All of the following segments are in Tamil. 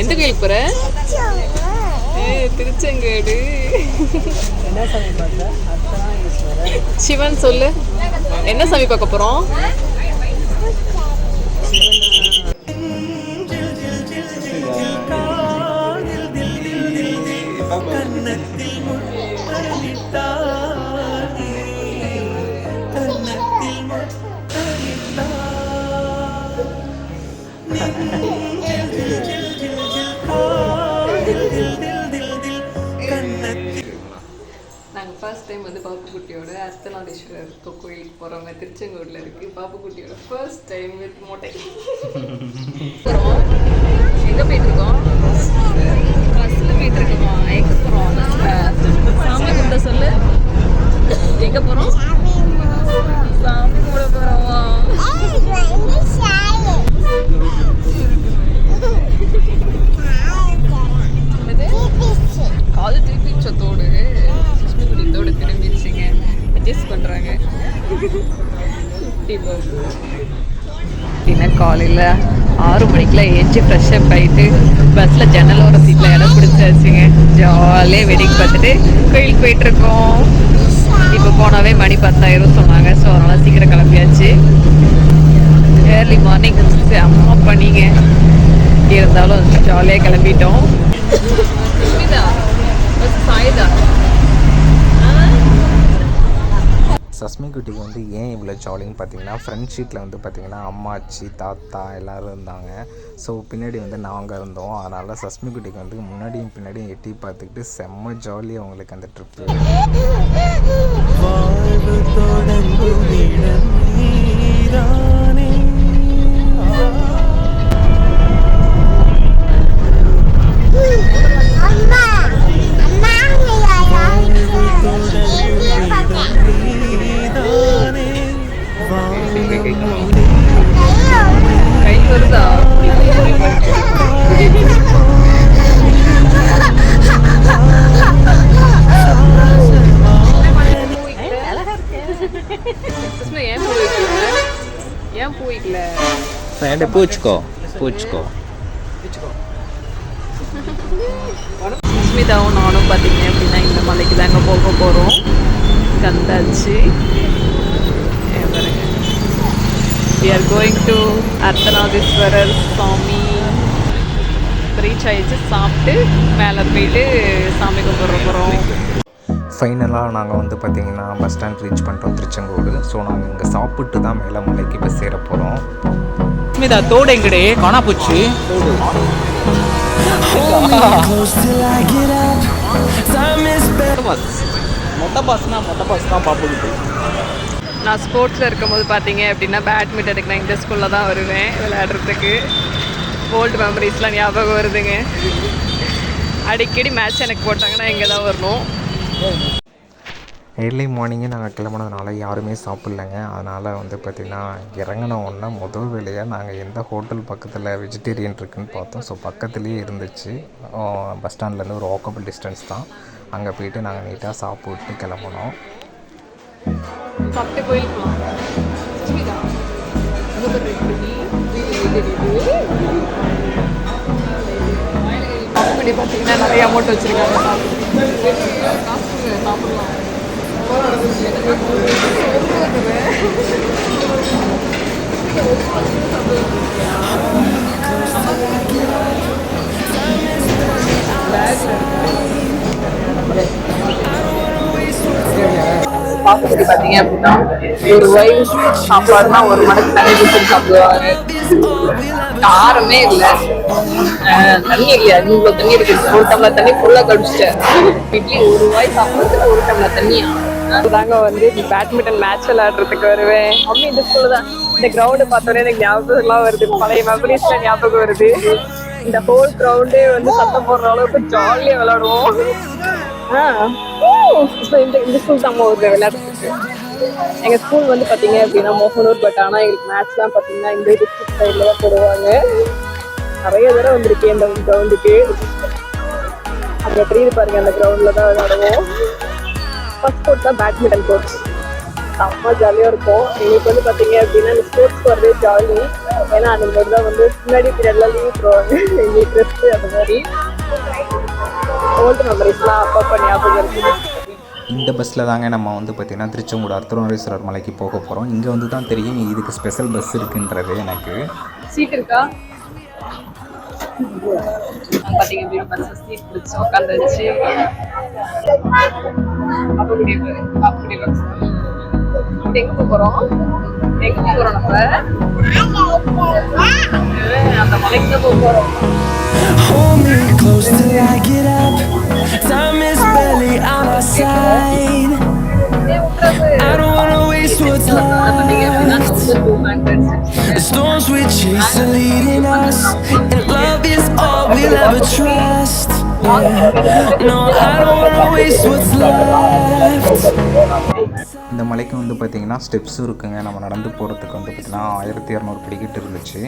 எந்த கோயிலுக்கு போற? ஏ திருச்செங்கோடு. சிவன் சொல்லு. என்ன சாமி பார்க்க போறோம்? டைம் வந்து பாப்புக்குட்டியோட அர்த்தநாதீஸ்வரர் கோ- கோயிலுக்கு போகிறோங்க திருச்செங்கோடில் இருக்குது பாப்புக்குட்டியோட ஃபர்ஸ்ட் டைம் வித் மோட்டை. போகிறோம் எங்கே போயிட்டுருக்கோம்? பஸ்ஸில் போயிட்டுருக்கோமா. எங்கே போகிறோம் சாமி கும்பிட சொல்லு. எங்கே போகிறோம் சாமி கும்பிட போகிறோமா காது திருப்பி சத்தோடு. கிருஷ்ணகுடி தோடு திரும்பிடுச்சுங்க அட்ஜஸ்ட் பண்ணுறாங்க என்ன காலையில் ஆறு மணிக்கெலாம் ஏஞ்சி ஃப்ரெஷ்அப் ஆகிட்டு பஸ்ஸில் ஜன்னலோர சீட்டில் இடம் பிடிச்சாச்சுங்க. ஜாலியாக வெடிக்கு பார்த்துட்டு கோயிலுக்கு போயிட்டுருக்கோம். இப்போ போனாவே மணி பத்தாயிரம் சொன்னாங்க. ஸோ அதனால் சீக்கிரம் கிளம்பியாச்சு. ஏர்லி மார்னிங் அம்மா பண்ணிங்க இருந்தாலும் ஜாலியாக கிளம்பிட்டோம். சாயுதா? சஸ்மி குட்டிக்கு வந்து ஏன் இவ்வளோ ஜாலின்னு பார்த்தீங்கன்னா ஃப்ரண்ட் ஷீட்டில் வந்து பார்த்தீங்கன்னா அம்மாச்சி தாத்தா எல்லோரும் இருந்தாங்க. ஸோ பின்னாடி வந்து நாங்கள் இருந்தோம். அதனால் சஸ்மி குட்டிக்கு வந்து முன்னாடியும் பின்னாடியும் எட்டி பார்த்துக்கிட்டு செம்ம ஜாலி அவங்களுக்கு அந்த ட்ரிப்பு தொடங்கும் வருதா ஏன் பூ வைக்கல? பூச்சிக்கோ பூச்சிக்கோ. சுஸ்மிதாவும் நானும் பார்த்தீங்க அப்படின்னா இந்த மலைக்கு தாங்க போக போகிறோம் கந்தாச்சு. We are going to Ardhanareeswarar சாமி ரீச் ஆயிடுச்சு சாப்பிட்டு மேலே போயிட்டு சாமி கும்பிட்ற போகிறோம் ஃபைனலாக நாங்கள் வந்து பார்த்தீங்கன்னா பஸ் ஸ்டாண்ட் ரீச் பண்ணிட்டோம் திருச்செங்கோடு. ஸோ நாங்கள் இங்கே சாப்பிட்டு தான் மேலே மலைக்கு இப்போ சேர போகிறோம் ஸ்மிதா தோடு எங்கடே? காணா போச்சு. பஸ் மொட்டை பஸ்னா மொட்டை பஸ் தான் பாப்புக்கிட்டு நான் ஸ்போர்ட்ஸில் இருக்கும்போது பார்த்தீங்க அப்படின்னா பேட்மிண்டனுக்கு நான் இந்த ஸ்கூலில் தான் வருவேன் விளையாடுறதுக்கு. ஓல்டு மெமரிஸ்லாம் ஞாபகம் வருதுங்க. அடிக்கடி மேட்ச் எனக்கு போட்டாங்கன்னா இங்கே தான் வரணும். ஏர்லி மார்னிங்கே நாங்கள் கிளம்புனதுனால யாருமே சாப்பிட்லங்க. அதனால் வந்து பார்த்திங்கன்னா இறங்கின உடனே முதல் வேலையாக நாங்கள் எந்த ஹோட்டல் பக்கத்தில் வெஜிடேரியன் இருக்குன்னு பார்த்தோம். ஸோ பக்கத்துலேயே இருந்துச்சு. பஸ் ஸ்டாண்ட்லேருந்து ஒரு வாக்கபிள் டிஸ்டன்ஸ் தான். அங்கே போயிட்டு நாங்கள் நீட்டாக சாப்பிட்டு கிளம்புனோம். சாப்பிட்டு போயிருக்கலாம் போகலாம் அப்படி பார்த்தீங்கன்னா நிறைய அமௌண்ட் வச்சுருக்காங்க. சாப்பிடலாம் பார்க்கும்போது பார்த்தீங்க அப்படின்னா ஒரு வயசு சாப்பாடுனா ஒரு மடக்கு தண்ணி குடிச்சு சாப்பிடுவாங்க காரமே இல்லை. தண்ணி இல்லையா? இவ்வளோ தண்ணி இருக்கு. ஒரு டம்ளர் தண்ணி ஃபுல்லாக கடிச்சிட்டேன். இட்லி ஒரு வாய் சாப்பிட்றதுக்கு ஒரு டம்ளர் தண்ணியா? தாங்க வந்து பேட்மிண்டன் மேட்ச் விளையாடுறதுக்கு வருவேன். மம்மி இந்த ஸ்கூல்ல தான். இந்த கிரவுண்டு பார்த்தோன்னே எனக்கு ஞாபகம்லாம் வருது. பழைய மெமரிஸ்ல ஞாபகம் வருது. இந்த ஹோல் கிரவுண்டே வந்து சத்தம் போடுற அளவுக்கு ஜாலியாக விளையாடுவோம். ஆ. இந்த இந்த ஸ்கூல் தான் ஒரு விளையாட்டு எங்கள் ஸ்கூல் வந்து பார்த்தீங்க அப்படின்னா மோகனூர் பட் ஆனால் எங்களுக்கு மேட்ச்லாம் பார்த்தீங்கன்னா இந்த டிஸ்ட்ரிக்ட் சைடில் தான் போடுவாங்க. நிறைய தடவை வந்திருக்கேன் இந்த கிரவுண்டுக்கு அங்கே தெரியுது பாருங்க அந்த கிரவுண்டில் தான் விளையாடுவோம். ஃபர்ஸ்ட் கோர்ட் தான் பேட்மிண்டன் கோர்ட் செம்ம ஜாலியாக இருக்கும். எங்களுக்கு வந்து பார்த்தீங்க அப்படின்னா இந்த ஸ்போர்ட்ஸ் வரதே ஜாலி ஏன்னா அந்த மாதிரி தான் வந்து முன்னாடி பீரியட்லாம் லீவ் போடுவாங்க எங்களுக்கு ட்ரெஸ்ஸு அந்த மாதிரி. ஓல்டு மெமரிஸ்லாம் அப்பப்போ ஞாபகம் இருக்குது இந்த பஸ்ஸில் தாங்க நம்ம வந்து பார்த்திங்கன்னா திருச்செங்கோடு அர்த்தநாரீஸ்வரர் மலைக்கு போக போகிறோம் இங்கே வந்து தான் தெரியும் இதுக்கு ஸ்பெஷல் பஸ் இருக்குன்றது எனக்கு. சீட் இருக்கா? பார்த்தீங்க அப்படின்னு பஸ் சீட் பிடிச்சி உட்காந்துருச்சு அப்போ முடிவு அப்போ முடிவு எங்க போக போறோம். எங்க போக போறோம் நம்ம. அந்த மலைக்கு தான் போக போறோம். Hold me close till I get up. On our side. I don't wanna waste what's left. The storms we chase are leading us, and love is all we'll ever trust. Yeah. No, I don't wanna waste what's left. இந்த மலைக்கு வந்து பார்த்திங்கன்னா ஸ்டெப்ஸும் இருக்குங்க நம்ம நடந்து போகிறதுக்கு வந்து பார்த்திங்கன்னா ஆயிரத்தி இரநூறு படிக்கிட்டு இருந்துச்சு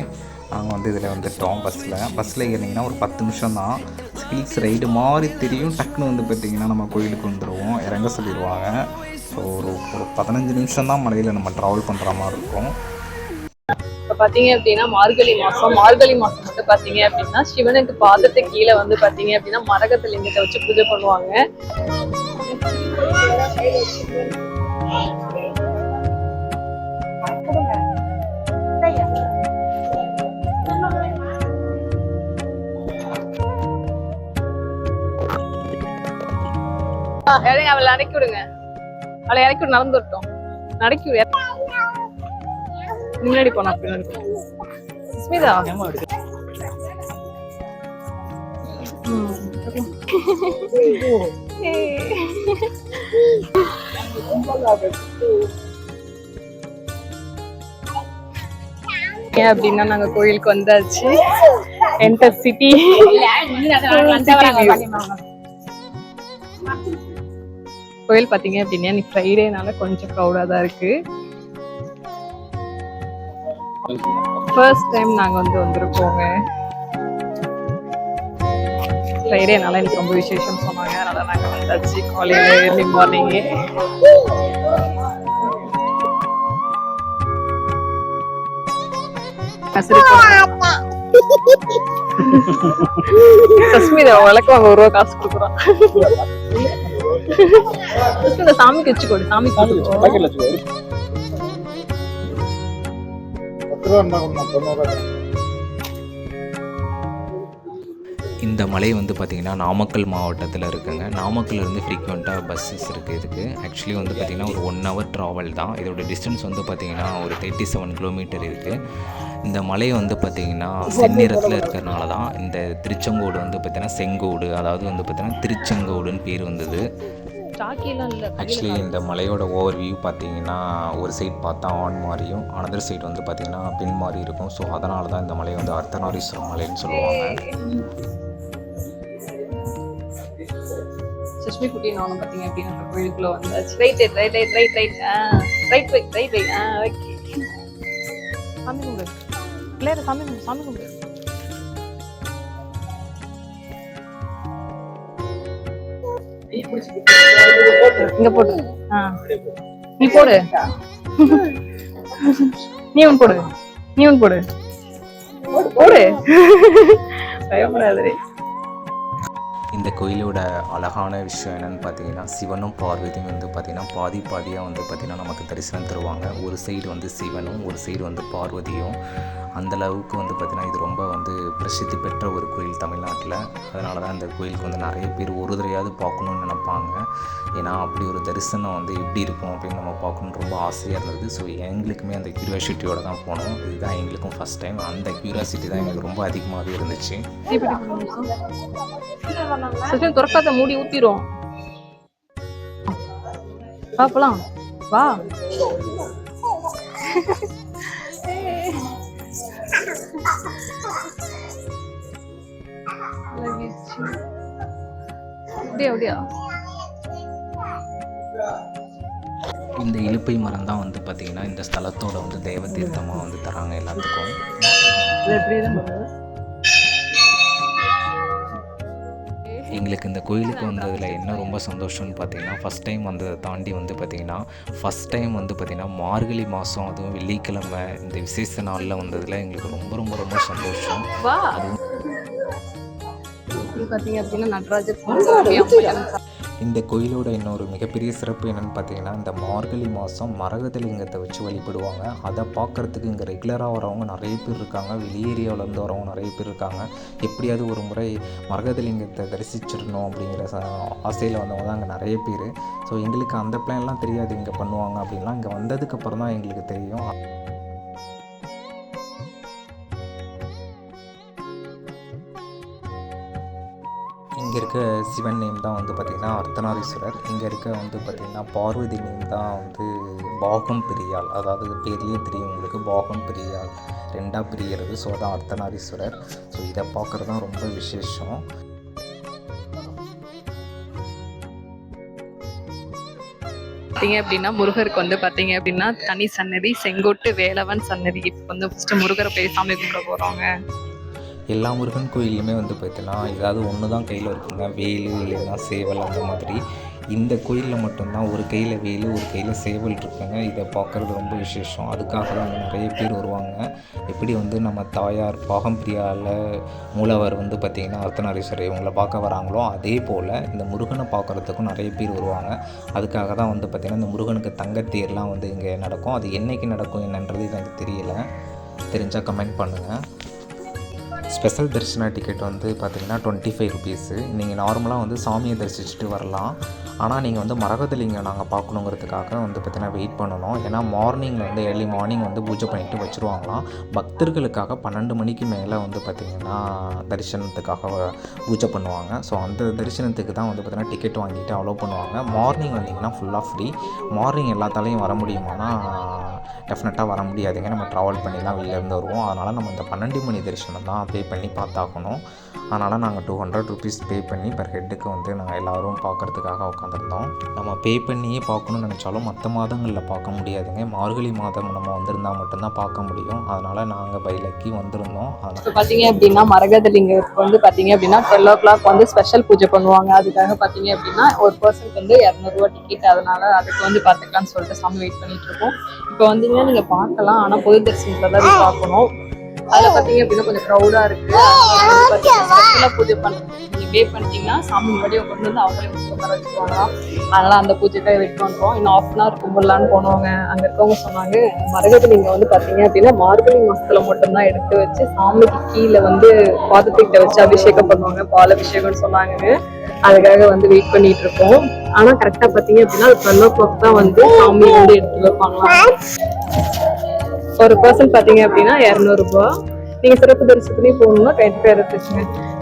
நாங்கள் வந்து இதில் வந்துட்டோம் பஸ்ஸில் பஸ்ஸில் ஏறினீங்கன்னா ஒரு பத்து நிமிஷம் தான் ஹில்ஸ் ரைடு மாதிரி தெரியும் டக்குன்னு வந்து பார்த்திங்கன்னா நம்ம கோயிலுக்கு வந்துடுவோம் இறங்க சொல்லிடுவாங்க. ஸோ ஒரு ஒரு பதினஞ்சு நிமிஷம் தான் மலையில் நம்ம ட்ராவல் பண்ணுற மாதிரி இருக்கும். இப்போ பார்த்தீங்க அப்படின்னா மார்கழி மாதம் மார்கழி மாதம் வந்து பாத்தீங்க அப்படின்னா சிவனுக்கு பாதத்து கீழே வந்து பார்த்தீங்க அப்படின்னா மரகத லிங்கத்தை வச்சு பூஜை பண்ணுவாங்க. இறங்கி அவளை இறக்கி விடுங்க. அவளை இறக்கி விடு நடந்து வரட்டும். நடக்கி முன்னாடி போனா பின்னாடி. ஸ்மிதா ஏன் அப்படின்னா நாங்க கோயிலுக்கு வந்தாச்சு. என்டர் சிட்டி கோயில் பாத்தீங்க அப்படின்னா இன்னைக்கு ஃப்ரைடேனால கொஞ்சம் க்ரௌடா தான் இருக்கு. ஃபர்ஸ்ட் டைம் நாங்க வந்து வந்திருக்கோங்க. ஃப்ரைடேனால எனக்கு ரொம்ப விசேஷம் சொன்னாங்க. அதனால நாங்க வந்தாச்சு காலையில ஏர்லி மார்னிங்கே சஸ்மிதா விளக்கு வாங்க ஒரு ரூபா காசு கொடுக்குறான் சஸ்மிதா சாமிக்கு வச்சு கொடு சாமிக்கு இந்த மலை வந்து பார்த்திங்கன்னா நாமக்கல் மாவட்டத்தில் இருக்குங்க. நாமக்கல்ல இருந்து ஃப்ரீக்வெண்ட்டாக பஸ்ஸஸ் இருக்குது இதுக்கு. ஆக்சுவலி வந்து பார்த்திங்கன்னா ஒரு ஒன் ஹவர் ட்ராவல் தான். இதோட டிஸ்டன்ஸ் வந்து பார்த்திங்கன்னா ஒரு தேர்ட்டி செவன் கிலோமீட்டர் இருக்குது இந்த மலை வந்து பார்த்திங்கன்னா செந்நிறத்தில் இருக்கிறனால தான் இந்த திருச்செங்கோடு வந்து பார்த்திங்கன்னா செங்கோடு அதாவது வந்து பார்த்திங்கன்னா திருச்செங்கோடுன்னு பேர் வந்தது. ஆக்சுவலி இந்த மலையோட ஓவர் வியூ பார்த்தீங்கன்னா ஒரு சைட் பார்த்தா ஆண் மாதிரியும் அனதர் சைடு வந்து பார்த்தீங்கன்னா பெண் மாதிரி இருக்கும். ஸோ அதனால தான் இந்த மலை வந்து அர்த்தநாரீஸ்வரர் மலைன்னு சொல்லுவாங்க. சஷ்மி குட்டி நானும் பார்த்தீங்க அப்படின்னா கோயிலுக்குள்ள வந்தாச்சு right right right right right right ஆ ரைட் ரைட் ரைட் ரைட் ஆ ஓகே சாமி கும்பிடு. பிள்ளையார சாமி கும்பிடு சாமி கும்பிடு. இங்க போடு. நீ போடு. நீ ஒன்று போடு. நீ ஒன்று போடு. போடு. பயப்படாதே இந்த கோயிலோட அழகான விஷயம் என்னென்னு பார்த்தீங்கன்னா சிவனும் பார்வதியும் வந்து பார்த்திங்கன்னா பாதி பாதியாக வந்து பார்த்தீங்கன்னா நமக்கு தரிசனம் தருவாங்க. ஒரு சைடு வந்து சிவனும் ஒரு சைடு வந்து பார்வதியும். அந்த அளவுக்கு வந்து பார்த்திங்கன்னா இது ரொம்ப வந்து பிரசித்தி பெற்ற ஒரு கோயில் தமிழ்நாட்டில். அதனால தான் இந்த கோயிலுக்கு வந்து நிறைய பேர் ஒரு தடையாவது பார்க்கணுன்னு நினைப்பாங்க. ஏன்னா அப்படி ஒரு தரிசனம் வந்து எப்படி இருக்கும் அப்படின்னு நம்ம பார்க்கணுன்னு ரொம்ப ஆசையாக இருந்தது. ஸோ எங்களுக்குமே அந்த க்யூரியாசிட்டியோடு தான் போனோம். இதுதான் எங்களுக்கும் ஃபஸ்ட் டைம் அந்த க்யூரியாசிட்டி தான் எங்களுக்கு ரொம்ப அதிகமாகவே இருந்துச்சு. துறக்காத மூடி ஊற்றிடும் வா போலாம். வா. அப்படியா அப்படியா? இந்த இலுப்பை மரம் தான் வந்து பார்த்திங்கன்னா இந்த ஸ்தலத்தோட வந்து தெய்வ தீர்த்தமாக வந்து தராங்க எல்லாத்துக்கும். எங்களுக்கு இந்த கோயிலுக்கு வந்ததில் என்ன ரொம்ப சந்தோஷம்னு பார்த்தீங்கன்னா ஃபஸ்ட் டைம் வந்ததை தாண்டி வந்து பார்த்திங்கன்னா ஃபஸ்ட் டைம் வந்து பார்த்திங்கன்னா மார்கழி மாதம் அதுவும் வெள்ளிக்கிழமை இந்த விசேஷ நாளில் வந்ததில் எங்களுக்கு ரொம்ப ரொம்ப ரொம்ப சந்தோஷம். அதுவும் பார்த்தீங்க அப்படின்னா நடராஜர் இந்த கோயிலோட இன்னொரு மிகப்பெரிய சிறப்பு என்னென்னு பார்த்தீங்கன்னா இந்த மார்கழி மாதம் மரகதலிங்கத்தை வச்சு வழிபடுவாங்க. அதை பார்க்குறதுக்கு இங்கே ரெகுலராக வரவங்க நிறைய பேர் இருக்காங்க. வெளியேரியாவிலேருந்து வரவங்க நிறைய பேர் இருக்காங்க. எப்படியாவது ஒரு முறை மரகதலிங்கத்தை தரிசிச்சிடணும் அப்படிங்கிற ச ஆசையில் வந்தவங்க தான் அங்கே நிறைய பேர். ஸோ எங்களுக்கு அந்த பிளான்லாம் தெரியாது இங்கே பண்ணுவாங்க அப்படின்லாம். இங்கே வந்ததுக்கப்புறம் தான் எங்களுக்கு தெரியும். இங்கே இருக்க சிவன் நேம் தான் வந்து பார்த்திங்கன்னா அர்த்தநாரீஸ்வரர். இங்கே இருக்க வந்து பார்த்திங்கன்னா பார்வதி நேம் தான் வந்து பாகம் பிரியாள். அதாவது பேர்லேயே தெரியும் உங்களுக்கு பாகம் பிரியாள். ரெண்டாக பிரியறது ஸோ அதான் அர்த்தநாரீஸ்வரர். ஸோ இதை பார்க்குறது தான் ரொம்ப விசேஷம். பார்த்தீங்க அப்படின்னா முருகருக்கு வந்து பார்த்தீங்க அப்படின்னா தனி சன்னதி செங்கோட்டு வேலவன் சன்னதி. இப்போ வந்து ஃபஸ்ட்டு முருகரை போய் சாமி கும்பிட போகிறோங்க எல்லா முருகன் கோயில்லையுமே வந்து பார்த்தீங்கன்னா ஏதாவது ஒன்று தான் கையில் இருக்குங்க. வேலு இல்லைன்னா சேவல் அந்த மாதிரி. இந்த கோயிலில் மட்டும்தான் ஒரு கையில் வேலு ஒரு கையில் சேவல் இருக்குங்க. இதை பார்க்குறது ரொம்ப விசேஷம். அதுக்காக தான் அங்கே நிறைய பேர் வருவாங்க. எப்படி வந்து நம்ம தாயார் பாகம்பிரியாவில் மூலவர் வந்து பார்த்திங்கன்னா அர்த்தநாரீஸ்வரர் இவங்களை பார்க்க வராங்களோ அதே போல் இந்த முருகனை பார்க்குறதுக்கும் நிறைய பேர் வருவாங்க. அதுக்காக தான் வந்து பார்த்திங்கன்னா இந்த முருகனுக்கு தங்கத்தேர்லாம் வந்து இங்கே நடக்கும். அது என்னைக்கு நடக்கும் என்னன்றது எனக்கு தெரியல. தெரிஞ்சால் கமெண்ட் பண்ணுங்கள் ஸ்பெஷல் தரிசன டிக்கெட் வந்து பார்த்தீங்கன்னா டுவெண்ட்டி ஃபைவ் ருபீஸு நீங்கள் நார்மலாக வந்து சாமியை தரிசிச்சுட்டு வரலாம். ஆனால் நீங்கள் வந்து மரகதலிங்கம் நாங்கள் பார்க்கணுங்கிறதுக்காக வந்து பார்த்திங்கன்னா வெயிட் பண்ணணும். ஏன்னா மார்னிங்கில் வந்து ஏர்லி மார்னிங் வந்து பூஜை பண்ணிவிட்டு வச்சுருவாங்களாம். பக்தர்களுக்காக பன்னெண்டு மணிக்கு மேலே வந்து பார்த்திங்கன்னா தரிசனத்துக்காக பூஜை பண்ணுவாங்க. ஸோ அந்த தரிசனத்துக்கு தான் வந்து பார்த்திங்கன்னா டிக்கெட் வாங்கிட்டு அலோவ் பண்ணுவாங்க. மார்னிங் வந்தீங்கன்னா ஃபுல்லாக ஃப்ரீ மார்னிங் எல்லாத்தாலையும் வர முடியுமானா டெஃபினட்டாக வர முடியாதுங்க. நம்ம ட்ராவல் பண்ணி தான் வெளிலேருந்து வருவோம். அதனால் நம்ம இந்த பன்னெண்டு மணி தரிசனம் தான் பே பண்ணி பார்த்தாகணும். அதனால் நாங்கள் டூ ஹண்ட்ரட் ருபீஸ் பே பண்ணி பர் ஹெட்டுக்கு வந்து நாங்கள் எல்லோரும் பார்க்குறதுக்காக உட்காந்துருந்தோம் நம்ம பே பண்ணியே பார்க்கணும்னு நினச்சாலும் மற்ற மாதங்களில் பார்க்க முடியாதுங்க. மார்கழி மாதம் நம்ம வந்திருந்தால் மட்டும்தான் பார்க்க முடியும். அதனால் நாங்கள் பைலக்கி வந்திருந்தோம். அதனால் பார்த்தீங்க அப்படின்னா மரகதலிங்கத்துக்கு வந்து பார்த்தீங்க அப்படின்னா டுவெல் ஓ கிளாக் வந்து ஸ்பெஷல் பூஜை பண்ணுவாங்க. அதுக்காக பார்த்தீங்க அப்படின்னா ஒரு பர்சனுக்கு வந்து இரநூறுவா டிக்கெட் அதனால் அதுக்கு வந்து பார்த்துக்கலாம்னு சொல்லிட்டு சாமி வெயிட் பண்ணிட்டு இருக்கோம். இப்போ வந்தீங்கன்னா நீங்கள் பார்க்கலாம். ஆனால் பொது தரிசனத்தில் தான் பார்க்கணும். அதில் பார்த்தீங்க அப்படின்னா கொஞ்சம் க்ரௌடாக இருக்கு. பூஜை பண்ணுறது நீங்கள் பே பண்ணிட்டீங்கன்னா சாமி முன்னாடியே கொண்டு வந்து அவங்களே உட்கார வச்சுருவாங்க அதனால அந்த பூஜைக்காக வெயிட் பண்ணுறோம் இன்னும் ஆஃப் அன் ஹவர் கும்பிடலான்னு போனவங்க அங்கே இருக்கவங்க சொன்னாங்க மரகத நீங்கள் வந்து பார்த்தீங்க அப்படின்னா மார்கழி மாசத்துல மட்டும்தான் எடுத்து வச்சு சாமிக்கு கீழே வந்து பாதத்துக்கிட்ட வச்சு அபிஷேகம் பண்ணுவாங்க. பால் அபிஷேகம்னு சொன்னாங்க. அதுக்காக வந்து வெயிட் பண்ணிட்டு இருக்கோம். ஆனா கரெக்டா பாத்தீங்க அப்படின்னா டுவெல் ஓ கிளாக் தான் வந்து சாமி வந்து எடுத்து வைப்பாங்களாம். ஒரு பர்சன் பார்த்தீங்க அப்படின்னா இரநூறுபா. நீங்கள் சிறப்பு தரிசனத்துலேயும் போகணும்னா டுவெண்ட்டி ஃபைவ் இருந்துச்சுங்க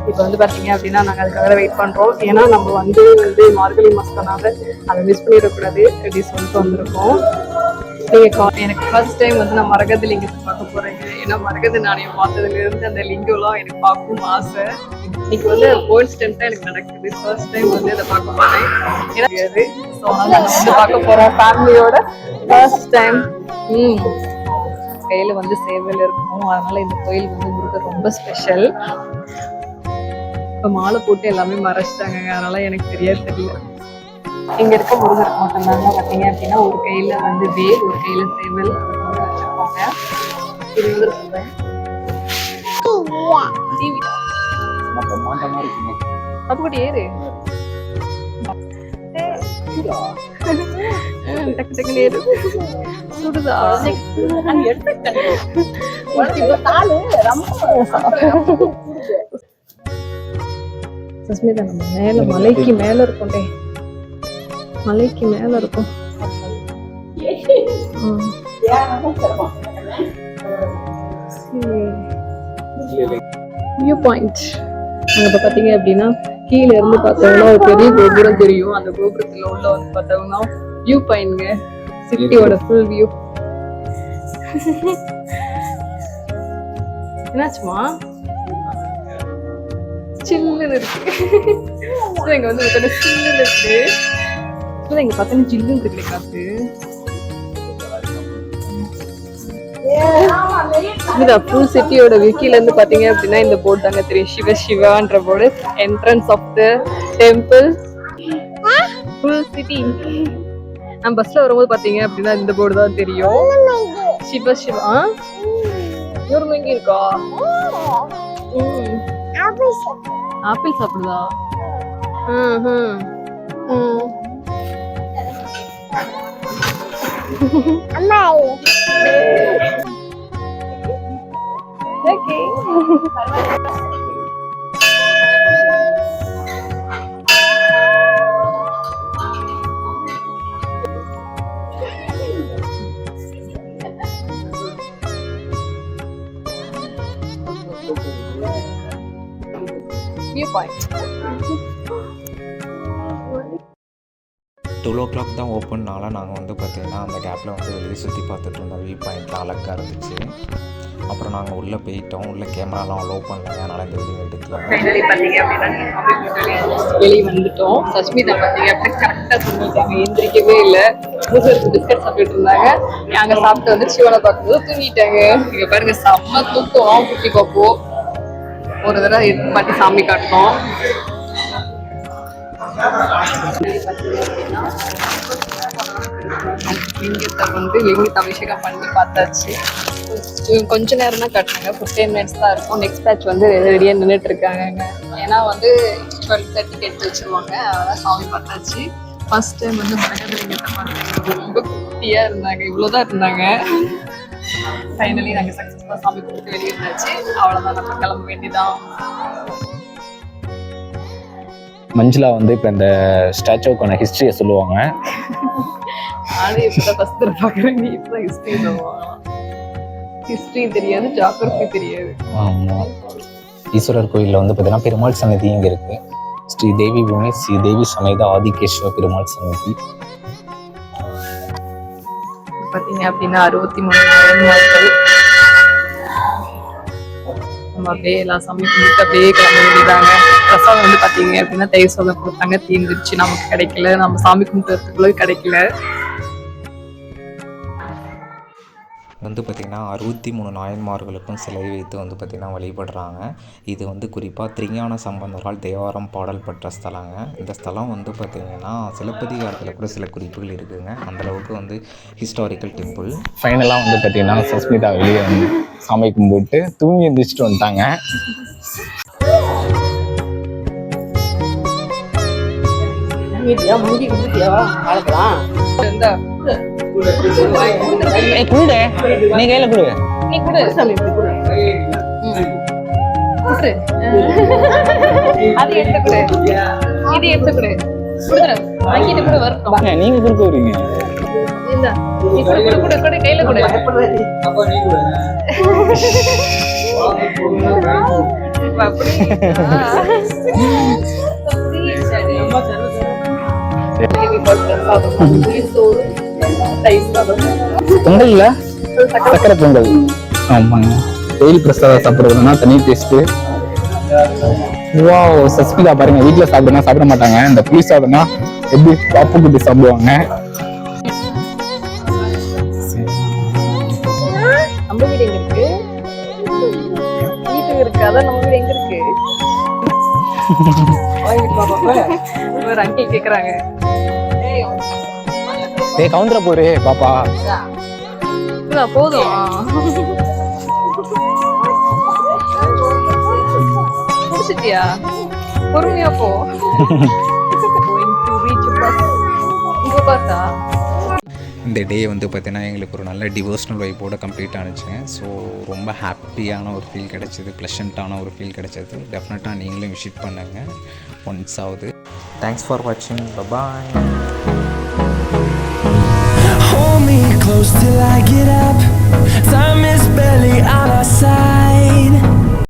இப்போ வந்து பார்த்தீங்க அப்படின்னா நாங்கள் அதுக்காக வெயிட் பண்ணுறோம் ஏன்னா நம்ம வந்து வந்து மார்கழி மாசத்தினால அதை மிஸ் பண்ணிடக்கூடாது அப்படி சொல்லிட்டு வந்திருக்கோம். நீங்கள் கா- எனக்கு ஃபர்ஸ்ட் டைம் வந்து நான் மரகத லிங்கத்தை பார்க்க போகிறேங்க ஏன்னா மரகத நாணயம் பார்த்ததுலேருந்து அந்த லிங்கம்லாம் எனக்கு பார்க்கணும் ஆசை. இன்னைக்கு வந்து கோயின்சிடென்ட்டா எனக்கு நடக்குது. ஃபர்ஸ்ட் டைம் வந்து அதை பார்க்க போகிறேன் ஏன்னா தெரியாது ஸோ வந்து பார்க்க போகிறோம் ஃபேமிலியோட ஃபர்ஸ்ட் டைம் ம். கையில வந்து சேவல் இருக்கும். அதனால இந்த கோயில் வந்து முருகர் ரொம்ப ஸ்பெஷல் இப்போ மாலை போட்டு எல்லாமே மறைச்சிட்டாங்க. அதனால எனக்கு தெரியாது தெரியல. இங்க இருக்க முருகர் மட்டும்தாங்க பார்த்தீங்க அப்படின்னா ஒரு கையில வந்து வேல் ஒரு கையில சேவல் வச்சிருப்பாங்க. இது வந்து சொல்றேன். டிவி பிரம்மாண்டமாக ஏறு டக்கு டக்குன்னு ஏறு சுடுதா சுஸ்மிதா நம்ம மேல மலைக்கு மேல இருக்கோண்டே மலைக்கு மேல இருக்கும் வியூ பாயிண்ட் அங்க இப்ப பாத்தீங்க அப்படின்னா கீழ இருந்து பார்த்தோம்னா ஒரு பெரிய கோபுரம் தெரியும் அந்த கோபுரத்துல உள்ள வந்து பார்த்தோம்னா வியூ பாயிண்ட்ங்க சிட்டியோட ஃபுல் வியூ என்னாச்சுமா? சில்லுன்னு இருக்கு. இங்க வந்து பார்த்தா சில்லுன்னு இருக்கு. So, இங்க பார்த்தா ஜில்லுன்னு இருக்கு. காத்து. இந்த ஃபுல் சிட்டியோட விக்கில இருந்து பாத்தீங்க அப்படின்னா இந்த போர்டு தாங்க தெரியும். Siva சிவான்ற board entrance of the temple full city நம்ம பஸ்ல வரும்போது பாத்தீங்க அப்படின்னா இந்த போர்டு தான் தெரியும் சிவ சிவா நூறு மங்கி இருக்கா. ஆப்பிள் சாப்பிடுதா ம்ஹும். ம். அம்மா okay point twelve o'clock தான் ஓப்பன்னால நாங்கள் வந்து பார்த்திங்கன்னா அந்த கேப்பில் வந்து வெளியே சுற்றி பார்த்துட்டு இருந்தோம் வியூ பாயிண்ட்லாம் அழகாக இருந்துச்சு. அப்புறம் நாங்கள் உள்ளே போயிட்டோம். உள்ளே கேமராலாம் அலோவ் பண்ணாங்க அதனால் இந்த வீடியோ எடுக்கல. ஃபைனலி பார்த்தீங்க அப்படின்னா வெளியே வந்துட்டோம். சஸ்மிதா பார்த்தீங்க அப்படின்னா கரெக்டாக தூங்கிட்டாங்க எந்திரிக்கவே இல்லை. மூசருக்கு பிஸ்கட் சாப்பிட்டுட்டு இருந்தாங்க. நாங்கள் சாப்பிட்டு வந்து சிவனை பார்க்கும்போது தூங்கிட்டாங்க. இங்க பாருங்க செம்ம தூக்கம். குட்டி பாப்போ ஒரு தடவை எடுத்து மாட்டி சாமி காட்டணும் லிங்கத்தை வந்து லிங்கத்தை அபிஷேகம் பண்ணி பார்த்தாச்சு. கொஞ்ச- நேரம் தான் கட்டினாங்க. ஃபிஃப்டீன் மினிட்ஸ் தான் இருக்கும். நெக்ஸ்ட் பேட்ச் வந்து ரெடியாக நின்றுட்டு இருக்காங்க ஏன்னா வந்து டுவெல் தேர்ட்டிக்கு எடுத்து வச்சிருவாங்க. அதெல்லாம் சாமி பார்த்தாச்சு. ஃபர்ஸ்ட் டைம் வந்து மரகத லிங்கத்தை பார்த்தாங்க ரொம்ப குட்டியாக இருந்தாங்க. இவ்வளோதான் இருந்தாங்க. ஃபைனலி நாங்கள் சக்ஸஸ்ஃபுல்லாக சாமி கொடுத்து வெளியே இருந்தாச்சு அவ்வளோதான் நம்ம கிளம்ப வேண்டியதான் மஞ்சுளா வந்து இப்போ இந்த ஸ்டாச்சுவுக்கான ஹிஸ்ட்ரியை சொல்லுவாங்க. நானே இப்பதான் ஃபர்ஸ்ட் தடவை பார்க்குறேன். நீ இப்போ ஹிஸ்ட்ரி சொல்லுவாங்க ஹிஸ்ட்ரி தெரியாது ஜாகிரபி தெரியாது. ஆமாம் ஈஸ்வரர் கோயிலில் வந்து பார்த்தீங்கன்னா பெருமாள் சன்னதி இங்கே இருக்கு. ஸ்ரீ தேவி பூமி ஸ்ரீ தேவி சமேத ஆதிகேஸ்வர பெருமாள் சன்னதி. பார்த்தீங்க அப்படின்னா அறுபத்தி மூணு நாட்கள். நம்ம அப்படியே எல்லா சாமியும் கும்பிட்டு அப்படியே கிளம்ப வேண்டியதாங்க பிரசாதம் வந்து பார்த்தீங்க அப்படின்னா தயிர் சாதம் கொடுத்தாங்க. தீர்ந்துருச்சு. நமக்கு கிடைக்கல. நம்ம சாமி கும்பிட்டுறதுக்குள்ள கிடைக்கல. வந்து பார்த்திங்கன்னா அறுபத்தி மூணு நாயன்மார்களுக்கும் சிலை வைத்து வந்து பார்த்திங்கன்னா வழிபடுறாங்க. இது வந்து குறிப்பாக திருஞான சம்பந்தரால் தேவாரம் பாடல் பெற்ற ஸ்தலங்க. இந்த ஸ்தலம் வந்து பார்த்திங்கன்னா சிலப்பதிகாரத்தில் கூட சில குறிப்புகள் இருக்குதுங்க அந்தளவுக்கு வந்து ஹிஸ்டாரிக்கல் டெம்பிள் ஃபைனலாக வந்து பார்த்தீங்கன்னா சஸ்மிதா வெளியே வந்து சாமி கும்பிட்டு தூங்கி எந்திரிச்சிட்டு வந்துட்டாங்க. இருந்தா குடு நீ கையில் குடு. நீ கொடு. கொடு. கொடு. அது எடுத்து கொடு. இது எடுத்து கொடு. கொடுத்துரு. வாங்கிட்டு கூட வரட்டும் நீங்கள் குறுக்க வரீங்க இந்தா. நீ கொடு கொடு கொடு கொடு கையில கொடு. அப்படி பொங்கல் இல்லை சக்கரை பொங்கல். ஆமாங்க. வெயில் பிரசாதம் சாப்பிட்றதுனா தனி டேஸ்ட்டு வா சஸ்மிதா பாருங்க வீட்டில் சாப்பிடுங்க சாப்பிட மாட்டாங்க. இந்த புளி சாதம்னா எப்படி பாப்பு குட்டி சாப்பிடுவாங்க? இருக்கு? ஒரு அங்கிள் கேக்குறாங்க. ஏய் கவுந்தர போரு பாப்பா. போதும். முடிச்சிட்டியா? பொறுமையா போ. பஸ்ஸா இந்த டே வந்து பார்த்தீங்கன்னா எங்களுக்கு ஒரு நல்ல டிவோஷனல் வைப்போட கம்ப்ளீட் ஆனிச்சுங்க ஸோ ரொம்ப ஹாப்பியான ஒரு ஃபீல் கிடைச்சிது ப்ளஷண்ட்டான ஒரு ஃபீல் கிடைச்சது. டெஃபினட்டாக நீங்களும் விசிட் பண்ணுங்கள் ஒன்ஸ் ஆகுது தேங்க்ஸ் ஃபார் வாட்சிங் bye bye hold me close till I get up. Time is barely on our side.